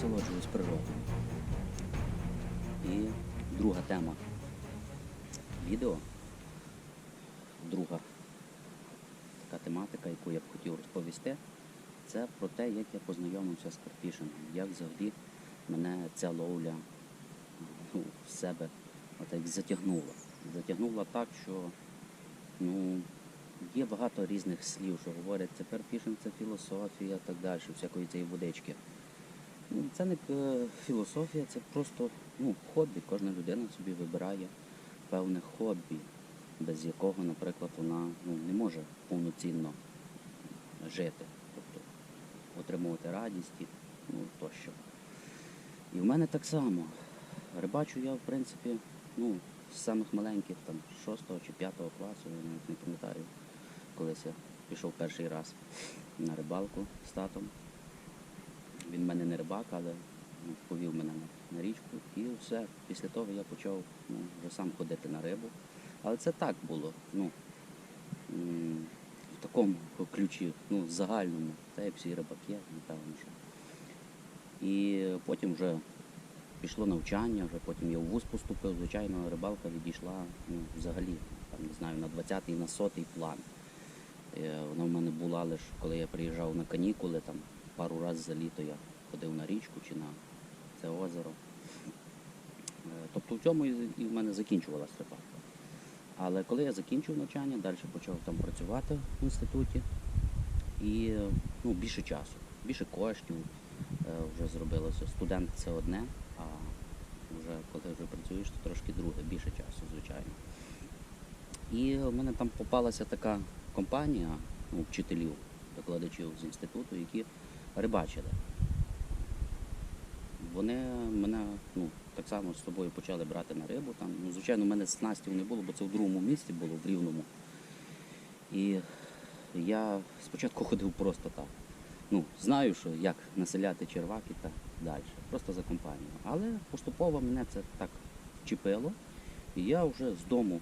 насолоджуюсь природою. І друга тема відео, друга така тематика, яку я б хотів розповісти, це про те, як я познайомився з карфішингом, як взагалі мене ця ловля ну, в себе отак затягнула. Затягнула так, що ну, є багато різних слів, що говорять, це карфішинг, це філософія, так далі, всякої цієї водички. Ну, це не е, філософія, це просто ну, хобі. Кожна людина собі вибирає певне хобі, без якого, наприклад, вона ну, не може повноцінно жити, тобто отримувати радість і ну, тощо. І в мене так само. Рибачу я, в принципі, ну, з самих маленьких, там, 6 чи 5 класу, я навіть не пам'ятаю, колись я пішов перший раз на рибалку з татом. Він мене не рибак, але ну, повів мене на, річку. І все. Після того я почав ну, вже сам ходити на рибу. Але це так було. Ну, в такому ключі, ну, загальному, та як всі рибаки, напевно. Що. І потім вже пішло навчання, вже потім я в вуз поступив, звичайно, рибалка відійшла ну, взагалі, там, не знаю, на 20-й, на 100-й план. Е, Вона в мене була лише коли я приїжджав на канікули, там пару разів за літо я ходив на річку чи на це озеро. Е, Тобто в цьому і в мене закінчувалася рибалка. Але коли я закінчив навчання, далі почав там працювати в інституті і ну, більше часу, більше коштів е, вже зробилося. Студент це одне, а вже коли вже працюєш, то трошки друге, більше часу, звичайно. І в мене там попалася така компанія ну, вчителів, викладачів з інституту, які рибачили. Вони мене ну, так само з собою почали брати на рибу. Там, ну, звичайно, в мене снастів не було, бо це в другому місці було, в Рівному. І я спочатку ходив просто так. Ну, знаю, що як населяти червак і так далі. Просто за компанію. Але поступово мене це так вчепило. І я вже з дому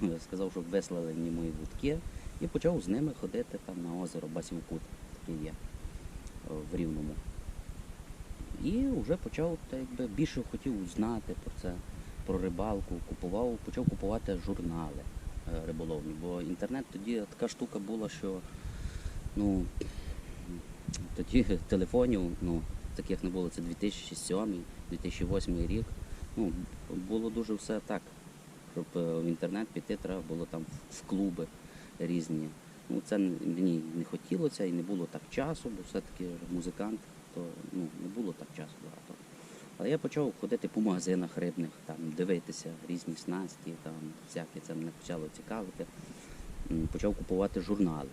сказав, щоб вислали мені мої вудки. І почав з ними ходити там на озеро Басівкут, таке є в Рівному. І вже почав так, якби, більше хотів знати про це, про рибалку, купував, почав купувати журнали е, риболовні, бо інтернет тоді така штука була, що ну, тоді телефонів ну, таких не було. Це 2007-2008 рік. Ну, було дуже все так. Щоб е, в інтернет піти, треба було там в клуби різні. Ну, це мені не хотілося і не було так часу, бо все-таки музикант, то ну, не було так часу багато. Але я почав ходити по магазинах рибних, там, дивитися різні снасті, там, всяке це мене почало цікавити. Почав купувати журнали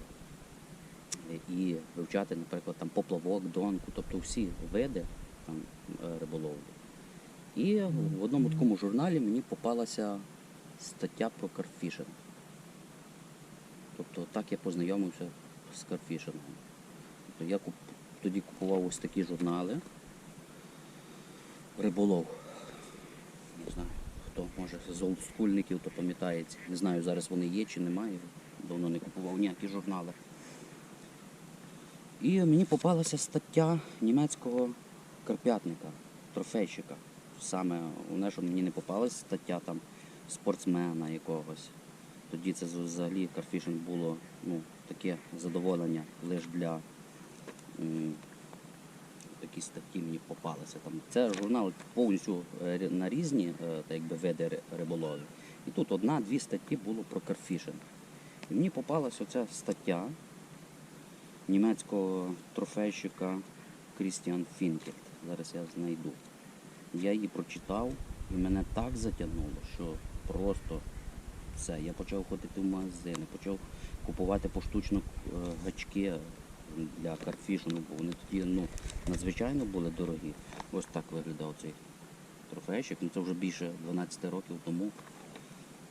і вивчати, наприклад, там поплавок, донку, тобто всі види там, е, риболовлі. І в одному такому журналі мені попалася стаття про карфішинг. Тобто так я познайомився з карфішингом. Тобто я тоді купував ось такі журнали. Риболов. Не знаю, хто може з олдскульників, то пам'ятається. Не знаю, зараз вони є чи немає. Давно не купував ніякі журнали. І мені попалася стаття німецького карп'ятника, трофейщика. Саме у що мені не попалася стаття там спортсмена якогось. Тоді це взагалі карфішинг було ну, таке задоволення лише для м, такі мені попалися. Там. Це журнал повністю е, на різні е, так якби, види ри- риболовлі. І тут одна-дві статті було про карфішинг. І мені попалася оця стаття німецького трофейщика Крістіан Фінкельт. Зараз я знайду. Я її прочитав і мене так затягнуло, що просто все. Я почав ходити в магазини, почав купувати поштучно е, гачки для карфішингу, бо вони тоді ну, надзвичайно були дорогі. Ось так виглядав цей трофейщик. Ну, це вже більше 12 років тому,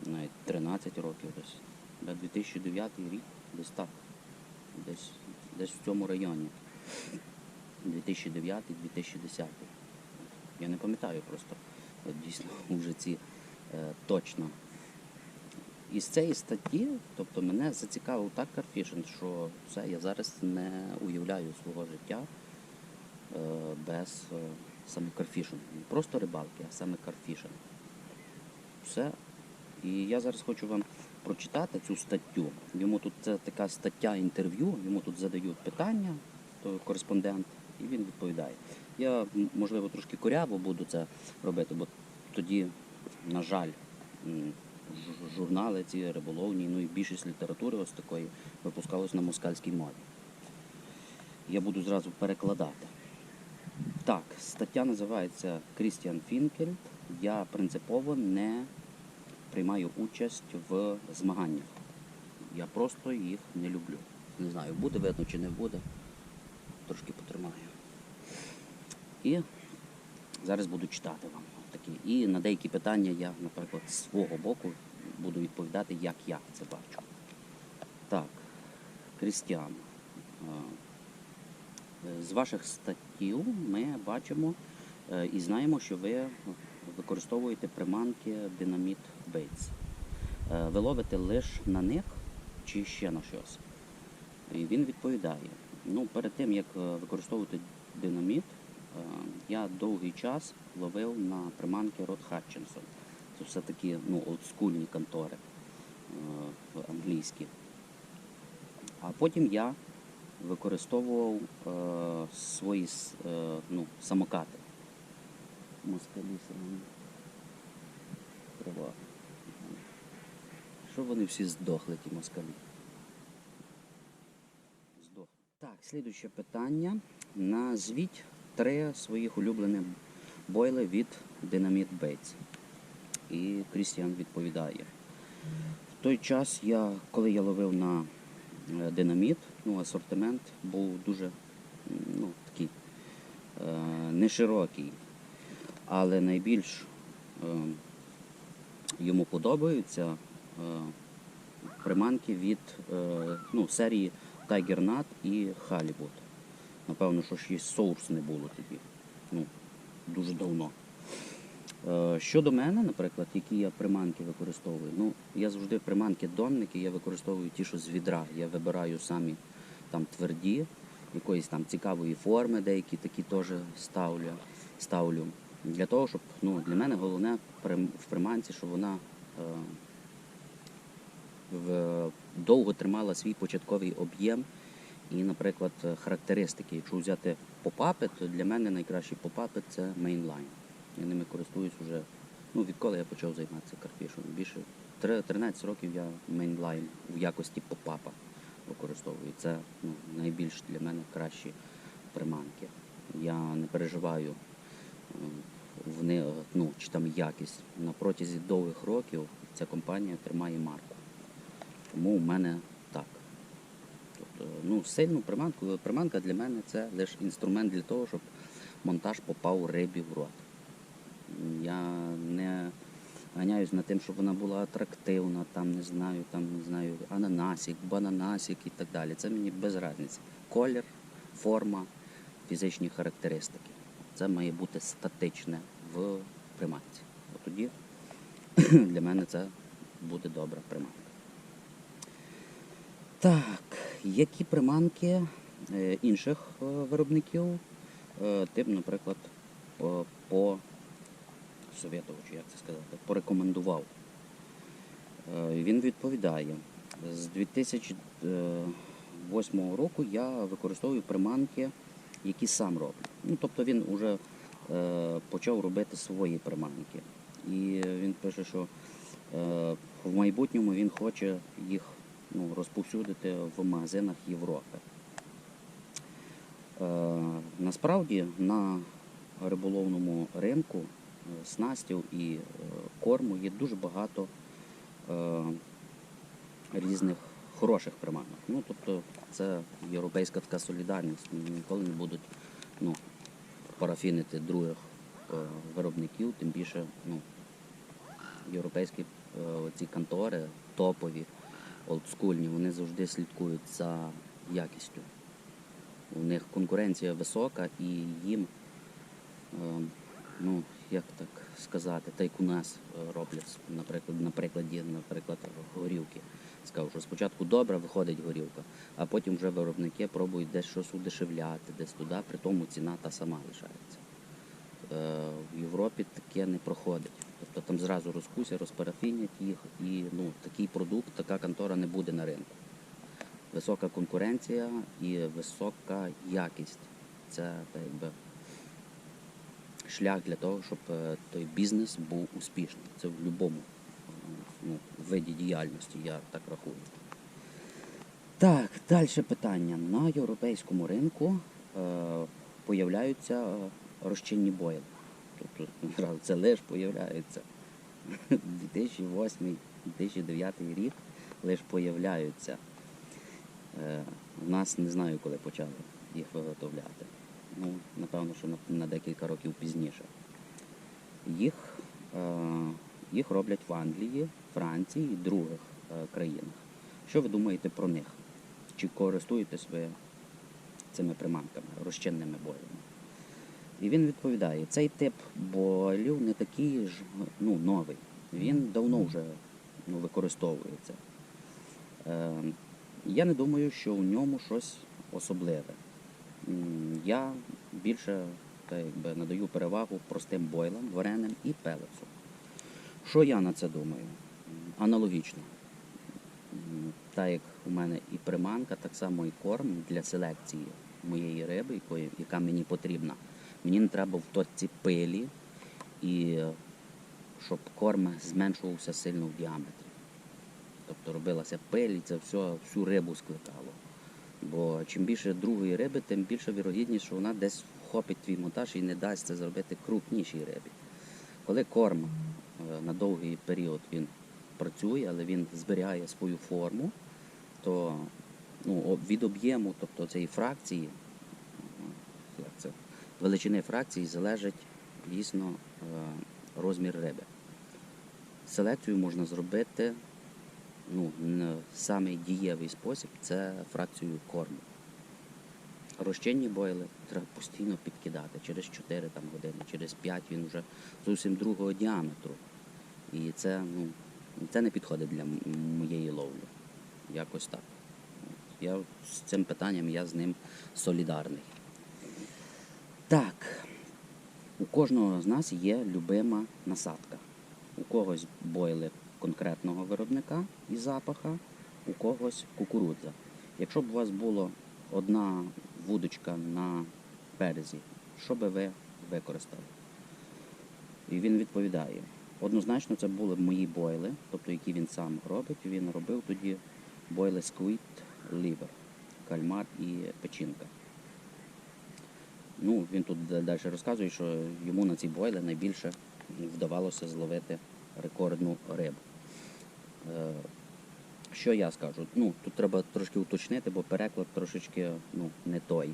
навіть 13 років десь. 2009 рік, десь так. Десь, десь в цьому районі. 2009-2010. Я не пам'ятаю просто дійсно вже ці е, точно. І з цієї статті, тобто мене зацікавив так карфішинг, що все, я зараз не уявляю свого життя без е, саме карфішингу. Не просто рибалки, а саме карфішинг. Все. І я зараз хочу вам прочитати цю статтю. Йому тут це така стаття інтерв'ю, йому тут задають питання, то кореспондент, і він відповідає. Я, можливо, трошки коряво буду це робити, бо тоді, на жаль, журнали ці риболовні, ну і більшість літератури ось такої випускалось на москальській мові. Я буду зразу перекладати. Так, стаття називається Крістіан Фінкельд. Я принципово не приймаю участь в змаганнях. Я просто їх не люблю. Не знаю, буде видно чи не буде. Трошки потримаю. І зараз буду читати вам такі. І на деякі питання я, наприклад, з свого боку буду відповідати, як я це бачу. Так, Крістіан. З ваших статтів ми бачимо е, і знаємо, що ви використовуєте приманки Dynamit Baits. Е, Ви ловите лише на них чи ще на щось? І він відповідає: ну, перед тим як е, використовувати динаміт, я довгий час ловив на приманки Рот Хатчинсон. Це все такі ну, олдскульні контори е, англійські. А потім я використовував е, свої е, ну, самокати. Москалі самі. Що вони всі здохли, ті москалі? Здохли. Так, слідуюче питання. Назвіть три своїх улюблених бойли від Dynamit Baits. І Крістіан відповідає. В той час, я, коли я ловив на е, динаміт, ну, асортимент був дуже ну, такий е, неширокий. Але найбільш е, йому подобаються е, приманки від е, ну, серії Tiger Nut і Halibut. Напевно, що ще й соурс не було тоді. Ну, дуже давно. Е, Щодо мене, наприклад, які я приманки використовую, ну я завжди приманки донники, я використовую ті, що з відра. Я вибираю самі там тверді, якоїсь там цікавої форми, деякі такі теж ставлю. ставлю. Для того, щоб ну, для мене головне в приманці, щоб вона е, в, довго тримала свій початковий об'єм і, наприклад, характеристики. Якщо взяти попапи, то для мене найкращі попапи це мейнлайн. Я ними користуюсь вже, ну, відколи я почав займатися карфішем. Більше 13 років я мейнлайн в якості попапа використовую. Це ну, найбільш для мене кращі приманки. Я не переживаю е, в не, ну, чи там якість. На протязі довгих років ця компанія тримає марку. Тому у мене ну, сильну приманку, приманка для мене це лише інструмент для того, щоб монтаж попав рибі в рот. Я не ганяюсь над тим, щоб вона була атрактивна, там не знаю, там не знаю, ананасик, бананасик і так далі. Це мені без різниці. Колір, форма, фізичні характеристики. Це має бути статичне в приманці. От тоді для мене це буде добра приманка. Так, які приманки е, інших е, виробників е, ти б, наприклад, по, чи як це сказати, порекомендував? Він відповідає, з 2008 року я використовую приманки, які сам роблю. Ну, тобто він вже почав робити свої приманки. І він пише, що в майбутньому він хоче їх ну, розповсюдити в магазинах Європи. Е, насправді на риболовному ринку е, снастів і е, корму є дуже багато е, різних хороших приманок. Ну, тобто це європейська така солідарність. Ніколи не будуть ну, парафінити других е, виробників, тим більше ну, європейські е, ці контори топові, олдскульні, вони завжди слідкують за якістю. У них конкуренція висока і їм, е, ну, як так сказати, так як у нас е, роблять, наприклад, на прикладі, наприклад, горілки. Скажу, що спочатку добре виходить горілка, а потім вже виробники пробують десь щось удешевляти, десь туди, при тому ціна та сама лишається. Е, В Європі таке не проходить. Тобто там зразу розкусять, розпарафінять їх, і ну, такий продукт, така контора не буде на ринку. Висока конкуренція і висока якість. Це так якби шлях для того, щоб е, той бізнес був успішний. Це в будь-якому ну, виді діяльності, я так рахую. Так, далі питання. На європейському ринку е, появляються е, розчинні бойли. Тобто це лише появляється. 2008-2009 рік лише появляються. У нас не знаю, коли почали їх виготовляти. Ну, напевно, що на, на декілька років пізніше. Їх, е, їх роблять в Англії, Франції і других е, країнах. Що ви думаєте про них? Чи користуєтесь ви цими приманками, розчинними боями? І він відповідає, цей тип бойлів не такий ж ну, новий. Він давно вже ну, використовується. Е, я не думаю, що у ньому щось особливе. Я більше так, якби, надаю перевагу простим бойлам, вареним і пелецу. Що я на це думаю? Аналогічно. Так як у мене і приманка, так само і корм для селекції моєї риби, яка мені потрібна. Мені не треба в точці пилі і щоб корм зменшувався сильно в діаметрі. Тобто робилася пиль, і це все, всю рибу скликало. Бо чим більше другої риби, тим більше вірогідність, що вона десь вхопить твій монтаж і не дасть це зробити крупнішій рибі. Коли корм е, на довгий період він працює, але він зберігає свою форму, то ну, від об'єму, тобто цієї фракції, величини фракції залежить дійсно е, розмір риби. Селекцію можна зробити ну, самий дієвий спосіб це фракцію корму. Розчинні бойли треба постійно підкидати через 4 там, години, через 5 він вже зовсім другого діаметру. І це, ну, це не підходить для моєї ловлі. Якось так. Я з цим питанням я з ним солідарний. Так, у кожного з нас є любима насадка. У когось бойли конкретного виробника і запаха, у когось кукурудза. Якщо б у вас була одна вудочка на березі, що би ви використали? І він відповідає. Однозначно, це були мої бойли, тобто які він сам робить. Він робив тоді бойли Squid Liver, кальмар і печінка. Ну, він тут далі розказує, що йому на ці бойли найбільше вдавалося зловити рекордну рибу. Е, Що я скажу? Ну, тут треба трошки уточнити, бо переклад трошечки ну, не той.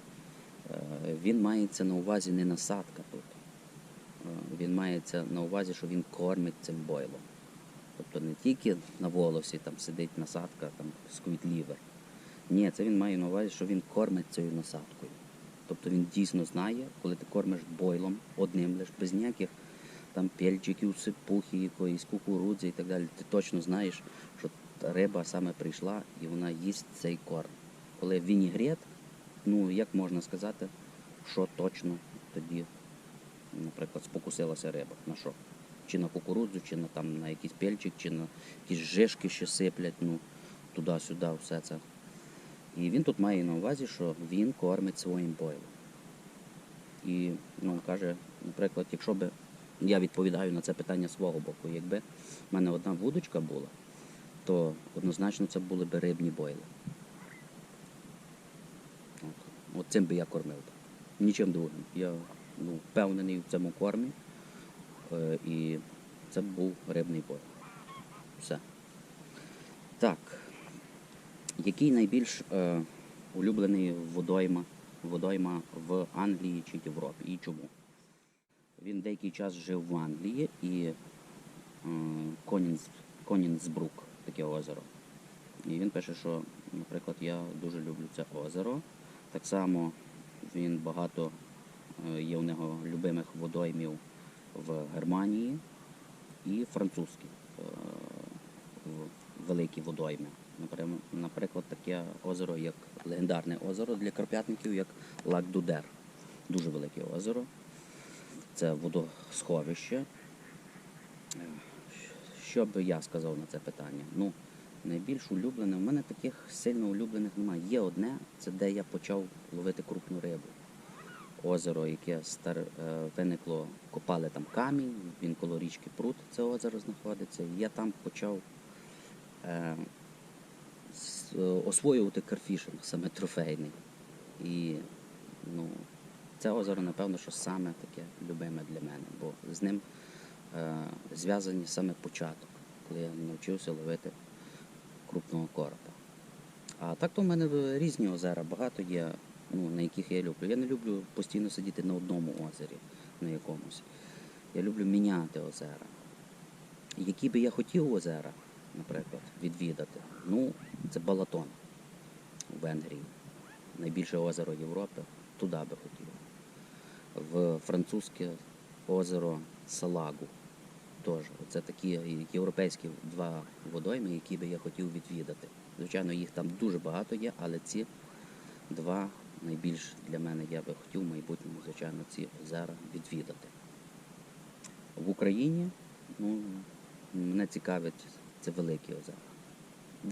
Е, Він мається на увазі не насадка тут. Е, Він мається на увазі, що він кормить цим бойлом. Тобто не тільки на волосі там сидить насадка, там сквітлівер. Ні, це він має на увазі, що він кормить цією насадкою. Тобто він дійсно знає, коли ти кормиш бойлом одним лише без ніяких там пельчиків, сипухи, якоїсь кукурудзи і так далі. Ти точно знаєш, що риба саме прийшла і вона їсть цей корм. Коли вінігрет, ну як можна сказати, що точно тоді, наприклад, спокусилася риба. На що? Чи на кукурудзу, чи на там на якийсь пельчик, чи на якісь жишки ще сиплять, ну туди-сюди, все це. І він тут має на увазі, що він кормить своїм бойлом. І ну, каже, наприклад, якщо би я відповідаю на це питання свого боку, якби в мене одна вудочка була, то однозначно це були б рибні бойли. От, от цим би я кормив. Нічим другим. Я ну, впевнений в цьому кормі. Е, і це б був рибний бойл. Все. Так. Який найбільш е, улюблений водойма, водойма в Англії чи Європі? І чому? Він деякий час жив в Англії і е, Конінс, Конінсбрук, таке озеро. І він пише, що, наприклад, я дуже люблю це озеро. Так само він багато е, є у нього любимих водоймів в Германії і французькі е, великі водойми. Наприклад, таке озеро, як легендарне озеро для карп'ятників, як Лак Дудер. Дуже велике озеро. Це водосховище. Що би я сказав на це питання? Ну, найбільш улюблене, в мене таких сильно улюблених немає. Є одне, це де я почав ловити крупну рибу. Озеро, яке стар, е, виникло, копали там камінь, він коло річки Прут, це озеро знаходиться. І я там почав е, освоювати карфішинг, саме трофейний. І ну, це озеро, напевно, що саме таке любиме для мене, бо з ним е, зв'язані саме початок, коли я навчився ловити крупного коропа. А так то в мене різні озера, багато є, ну, на яких я люблю. Я не люблю постійно сидіти на одному озері, на якомусь. Я люблю міняти озера. Які би я хотів озера, наприклад, відвідати, ну, це Балатон у Венгрії. Найбільше озеро Європи, туди би хотів. В французьке озеро Салагу. Теж. Це такі європейські два водойми, які би я хотів відвідати. Звичайно, їх там дуже багато є, але ці два найбільш для мене я би хотів в майбутньому, звичайно, ці озера відвідати. В Україні ну, мене цікавить це великі озера.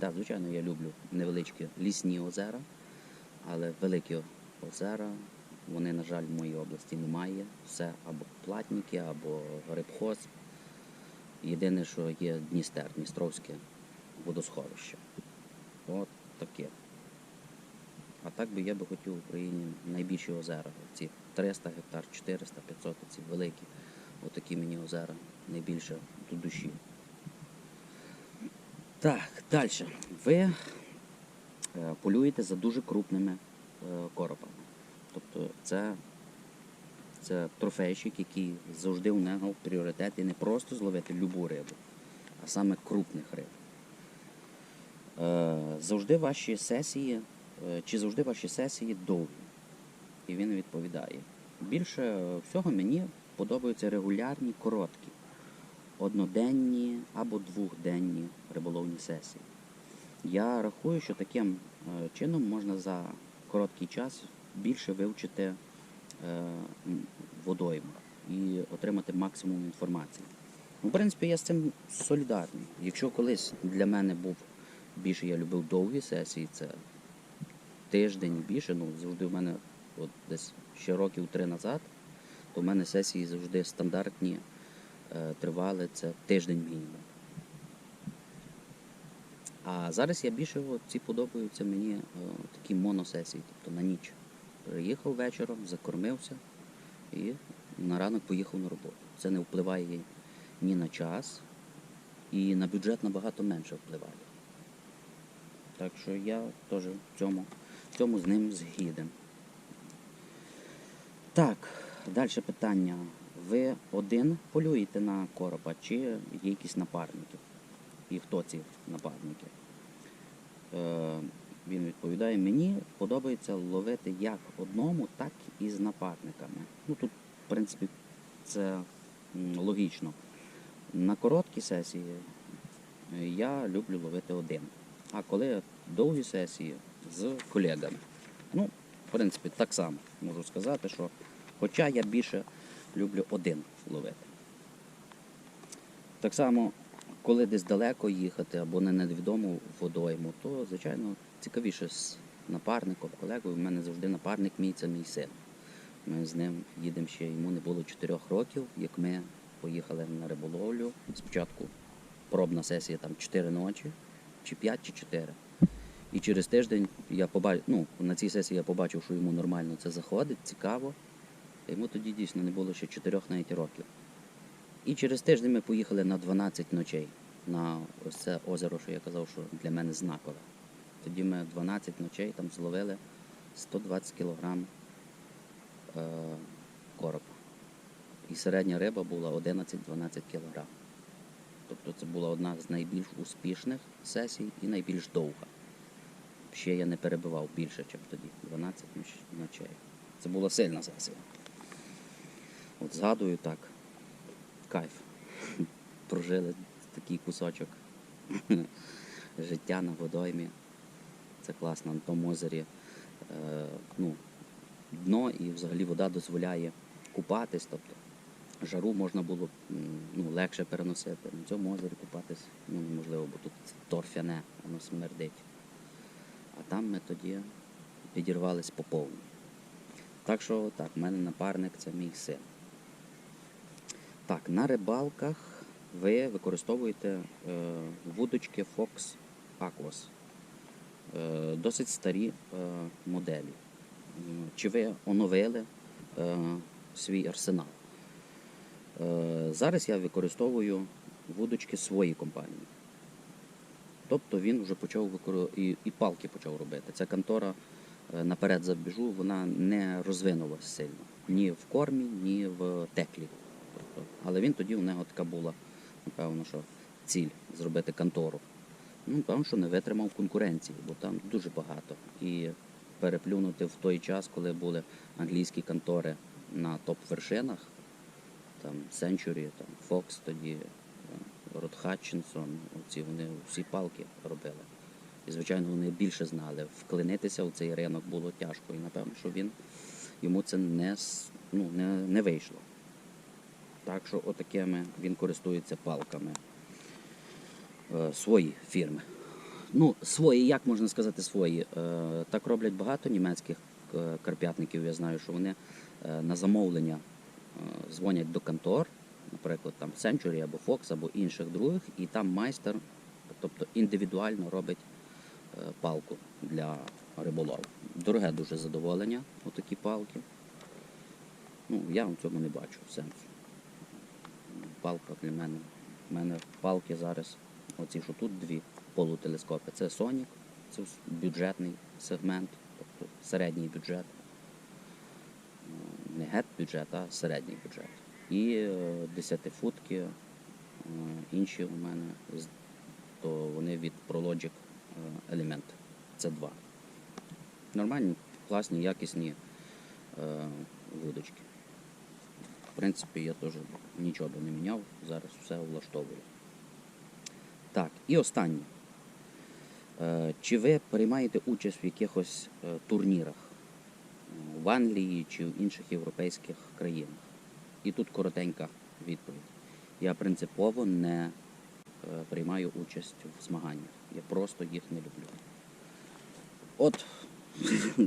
Так, звичайно, я люблю невеличкі лісні озера, але великі озера, вони, на жаль, в моїй області немає. Все або платники, або рибхоз. Єдине, що є Дністер, Дністровське водосховище. От таке. А так би я би хотів в Україні найбільші озера. Ці 300 гектар, 400, 500, ці великі. Отакі мені озера найбільше до душі. Так, далі. Ви е, полюєте за дуже крупними е, коропами. Тобто це, це трофейщик, який завжди у нього в пріоритеті не просто зловити любу рибу, а саме крупних риб. Е, завжди ваші сесії, чи завжди ваші сесії довгі? І він відповідає. Більше всього мені подобаються регулярні, короткі, одноденні або двохденні риболовні сесії. Я рахую, що таким е, чином можна за короткий час більше вивчити е, водойму і отримати максимум інформації. Ну, в принципі, я з цим солідарний. Якщо колись для мене був більше, я любив довгі сесії, це тиждень більше, ну завжди в мене от десь ще років три назад, то в мене сесії завжди стандартні тривали це тиждень мінімум. А зараз я більше ці подобаються мені е, такі моносесії, тобто на ніч. Приїхав вечором, закормився і на ранок поїхав на роботу. Це не впливає ні на час, і на бюджет набагато менше впливає. Так що я теж в цьому, в цьому з ним згіден. Так, далі питання. Ви один полюєте на коропа, чи є якісь напарники? І хто ці напарники? Е, він відповідає, мені подобається ловити як одному, так і з напарниками. Ну тут, в принципі, це логічно. На короткі сесії е, я люблю ловити один. А коли довгі сесії з колегами. Ну, в принципі, так само можу сказати, що хоча я більше люблю один ловити. Так само, коли десь далеко їхати або на невідому водойму, то, звичайно, цікавіше з напарником, колегою. У мене завжди напарник мій це мій син. Ми з ним їдемо ще, йому не було 4 років, як ми поїхали на риболовлю. Спочатку пробна сесія там 4 ночі, чи 5, чи 4. І через тиждень я побачив, ну, на цій сесії я побачив, що йому нормально це заходить, цікаво. Йому тоді дійсно не було ще 4 навіть років. І через тиждень ми поїхали на 12 ночей на ось це озеро, що я казав, що для мене знакове. Тоді ми 12 ночей там зловили 120 кілограм е, коропа. І середня риба була 11-12 кілограм. Тобто це була одна з найбільш успішних сесій і найбільш довга. Ще я не перебивав більше, ніж тоді. 12 ночей. Це була сильна сесія. От згадую так. кайф. Прожили такий кусочок життя на водоймі. Це класно на тому озері. Е, ну, дно і взагалі вода дозволяє купатись. Тобто жару можна було ну, легше переносити. На цьому озері купатись ну, неможливо, бо тут торфяне, воно смердить. А там ми тоді підірвались по повній. Так що так, в мене напарник це мій син. Так, на рибалках ви використовуєте е, вудочки Fox Aquas. Е, досить старі е, моделі. Чи ви оновили свій арсенал? Зараз я використовую вудочки своєї компанії. Тобто він вже почав і, і палки почав робити. Ця контора наперед забіжу, вона не розвинулася сильно ні в кормі, ні в теклі. Тобто, але він тоді у нього така була, напевно, що ціль зробити контору. Ну, певно, що не витримав конкуренції, бо там дуже багато. І переплюнути в той час, коли були англійські контори на топ-вершинах, там Century, там Fox тоді, Род Хатчинсон, ці вони всі палки робили. І, звичайно, вони більше знали. Вклинитися в цей ринок було тяжко. І напевно, що він йому це не, ну, не, не вийшло. Так що отакими він користується палками е, свої фірми. Ну, свої, як можна сказати, свої. Е, так роблять багато німецьких е, карп'ятників. Я знаю, що вони на замовлення дзвонять до контор, наприклад, там Century або Fox, або інших других, і там майстер, тобто індивідуально робить палку для риболову. Дороге дуже задоволення, отакі палки. Ну, я в цьому не бачу сенсу. Палка для мене. У мене палки зараз, оці що тут дві полутелескопи. Це Sonic, це бюджетний сегмент, тобто середній бюджет. Не гет бюджет, а середній бюджет. І е, десятифутки, е, інші у мене, то вони від Prologic е, Element. Це два. Нормальні, класні, якісні вудочки. Принципі, я теж нічого би не міняв, зараз все влаштовую. Так, і останнє. Е, Чи ви приймаєте участь в якихось е, турнірах е, в Англії чи в інших європейських країнах? І тут коротенька відповідь. Я принципово не приймаю участь в змаганнях. Я просто їх не люблю. От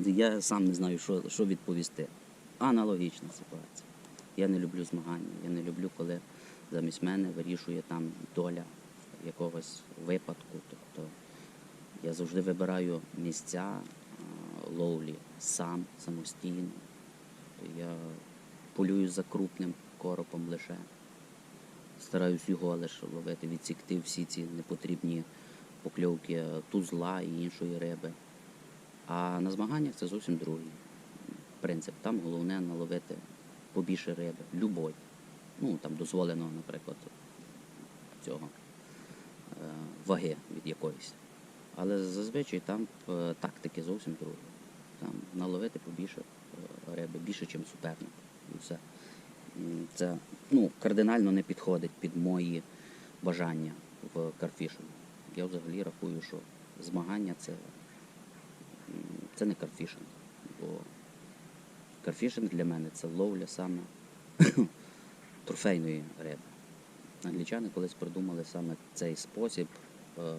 я сам не знаю, що, що відповісти. Аналогічна ситуація. Я не люблю змагання. Я не люблю, коли замість мене вирішує там доля якогось випадку. Тобто я завжди вибираю місця ловлі сам, самостійно. Я полюю за крупним коропом лише. Стараюсь його лише ловити, відсікти всі ці непотрібні покльовки тузла і іншої риби. А на змаганнях це зовсім другий принцип. Там головне наловити побільше риби, любой. Ну, там дозволено, наприклад, цього е, ваги від якоїсь. Але зазвичай там е, тактики зовсім другі. Там наловити побільше е, риби, більше, ніж суперник. І все. Це ну, кардинально не підходить під мої бажання в карфішингу. Я взагалі рахую, що змагання це, це не карфішинг. Бо карфішинг для мене це ловля саме трофейної риби. Англічани колись придумали саме цей спосіб, е,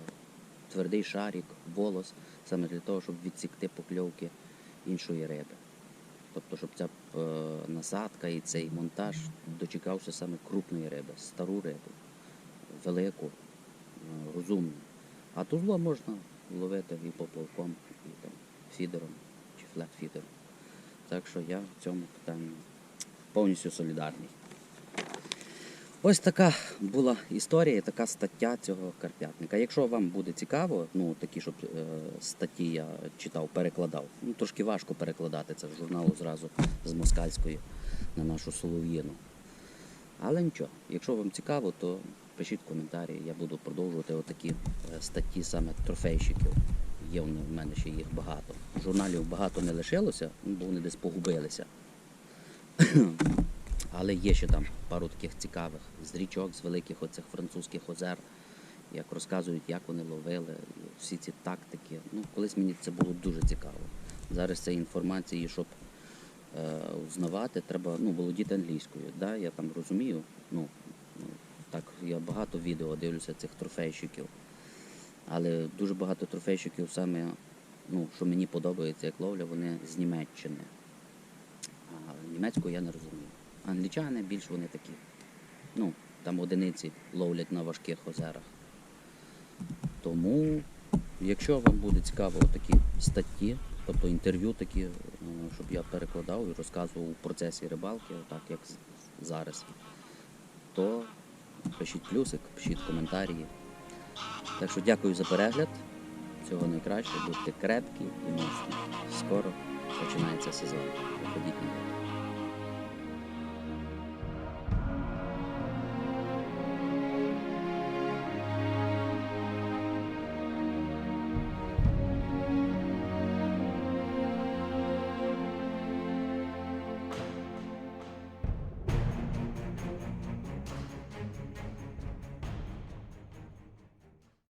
твердий шарик, волос, саме для того, щоб відсікти покльовки іншої риби. Тобто, щоб ця е, насадка і цей монтаж дочекався саме крупної риби, стару рибу, велику, е, розумну. А тузло можна ловити і поплавком, і там, фідером чи флет-фідером. Так що я в цьому питанні повністю солідарний. Ось така була історія, така стаття цього карп'ятника. Якщо вам буде цікаво, ну такі, щоб е, статті я читав, перекладав. Ну трошки важко перекладати це з журналу зразу з москальської на нашу солов'їну. Але нічого, якщо вам цікаво, то пишіть коментарі, я буду продовжувати отакі е, статті саме трофейщиків. Є в мене ще їх багато. Журналів багато не лишилося, бо вони десь погубилися. Але є ще там пару таких цікавих з річок, з великих оцих французьких озер, як розказують, як вони ловили, всі ці тактики. Ну, колись мені це було дуже цікаво. Зараз цієї інформації, щоб е, узнавати, треба ну, володіти англійською. Да? Я там розумію. Ну, ну, так, я багато відео дивлюся цих трофейщиків. Але дуже багато трофейщиків саме, ну, що мені подобається, як ловля, вони з Німеччини. А німецьку я не розумію. Англічани більш вони такі. Ну, там одиниці ловлять на важких озерах. Тому, якщо вам буде цікаво такі статті, тобто інтерв'ю такі, е, щоб я перекладав і розказував у процесі рибалки, так як зараз, то пишіть плюсик, пишіть коментарі. Так що дякую за перегляд. Всього найкраще, будьте крепкі і міцні. Скоро починається сезон. Виходіть на.